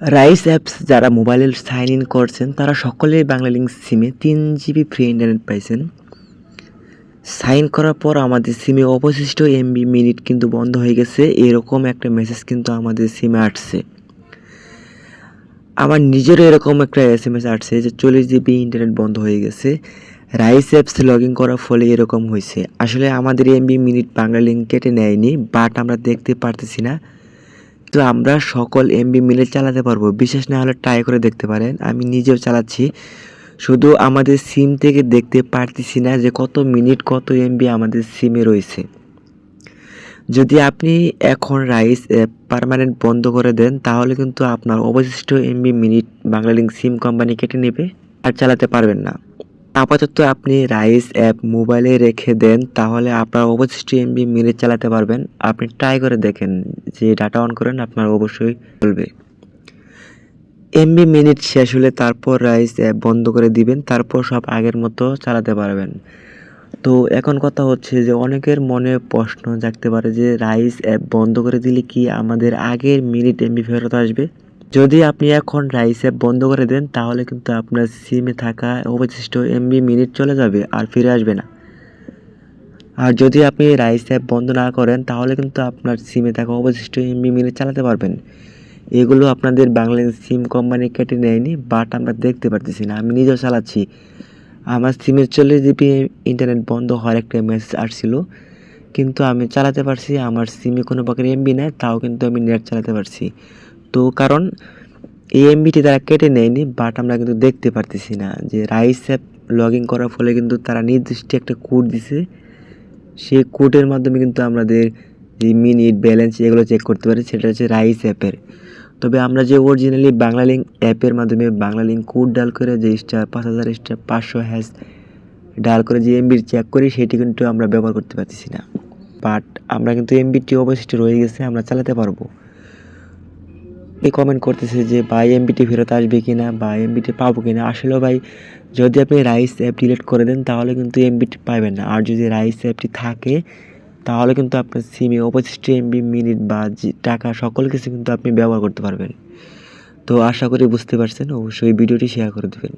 Rice apps যারা মোবাইলে sign in করছেন, তারা সকলেই বাংলা লিঙ্ক সিমে তিন জিবি ফ্রি ইন্টারনেট পাইছেন। সাইন করার পর আমাদের সিমে অবশিষ্ট এমবি মিনিট কিন্তু বন্ধ হয়ে গেছে। এরকম একটা মেসেজ কিন্তু আমাদের সিমে আসছে। আমার নিজেরও এরকম একটা এস এম এস আসছে যে চল্লিশ জিবি ইন্টারনেট বন্ধ হয়ে গেছে। রাইস অ্যাপস লগ ইন করার ফলে এরকম হয়েছে। আসলে আমাদের এমবি মিনিট বাংলা লিঙ্ক কেটে নেয়নি বাট আমরা দেখতে পারতেছি না। তো আমরা সকল এমবি মিলে চালাতে পারব। বিশেষ না হলে ট্রাই করে দেখতে পারেন। আমি নিজেও চালাচ্ছি। শুধু আমাদের সিম থেকে দেখতে পারতেছি না যে কত মিনিট কত এমবি আমাদের সিমে রয়েছে। যদি আপনি এখন রাইস পারমানেন্ট বন্ধ করে দেন, তাহলে কিন্তু আপনার অবশিষ্ট MB minute Banglalink SIM company কেটে নেবে আর চালাতে পারবেন না। আপাতত আপনি রাইস অ্যাপ মোবাইলে রেখে দেন, তাহলে আপনার অবশিষ্ট এমবি মিনিট চালাতে পারবেন। আপনি ট্রাই করে দেখেন, যে ডাটা অন করেন, আপনার অবশ্যই চলবে। এমবি মিনিট শেষ হলে তারপর রাইস অ্যাপ বন্ধ করে দিবেন, তারপর সব আগের মতো চালাতে পারবেন। তো এখন কথা হচ্ছে যে, অনেকের মনে প্রশ্ন জাগতে পারে যে রাইস অ্যাপ বন্ধ করে দিলে কি আমাদের আগের মিনিট এমবি ফেরত আসবে? যদি আপনি এখন রাইস অ্যাপ বন্ধ করে দেন, তাহলে কিন্তু আপনার সিমে থাকা অবশিষ্ট এমবি মিনিট চলে যাবে আর ফিরে আসবে না। আর যদি আপনি রাইস অ্যাপ বন্ধ না করেন, তাহলে কিন্তু আপনার সিমে থাকা অবশিষ্ট এমবি মিনিট চালাতে পারবেন। এগুলো আপনাদের বাংলাদেশ সিম কোম্পানি কেটে নেয়নি বাট আমরা দেখতে পারতেছি না। আমি নিজেও চালাচ্ছি। আমার সিমের চল্লিশ জিবি ইন্টারনেট বন্ধ হওয়ার একটা মেসেজ আসছিল, কিন্তু আমি চালাতে পারছি। আমার সিমে কোনো প্রকার এমবি নেই, তাও কিন্তু আমি নেট চালাতে পারছি। তো কারণ এই এমবিটি তারা কেটে নেয়নি বাট আমরা কিন্তু দেখতে পারতেছি না যে রাইস অ্যাপ লগ ইন করার ফলে কিন্তু তারা নির্দিষ্ট একটা কোড দিছে। সেই কোডের মাধ্যমে কিন্তু আমাদের যে মিনিট ব্যালেন্স এগুলো চেক করতে পারি, সেটা হচ্ছে রাইস অ্যাপের তবে আমরা যে অরিজিনালি বাংলা লিঙ্ক অ্যাপের মাধ্যমে বাংলা লিঙ্ক কোড ডাল করে যে স্টার পাঁচ হাজার স্টার পাঁচশো হ্যাশ ডাল করে যে এমবি চেক করি, সেটি কিন্তু আমরা ব্যবহার করতে পারতেছি না। বাট আমরা কিন্তু এমবিটি অবশিষ্ট রয়ে গেছে, আমরা চালাতে পারব। এই কমেন্ট করতেছে যে, ভাই এমবিটি ফেরত আসবে কি না বা এমবিটি পাবো কি না আসলেও ভাই, যদি আপনি রাইস অ্যাপ ডিলিট করে দেন, তাহলে কিন্তু এমবিটি পাবেন না। আর যদি রাইস অ্যাপটি থাকে, তাহলে কিন্তু আপনার সিমে অবশিষ্ট এমবি মিনিট বা টাকা, সকল কিছু কিন্তু আপনি ব্যবহার করতে পারবেন। তো আশা করি বুঝতে পারছেন, অবশ্যই ভিডিওটি শেয়ার করে দেবেন।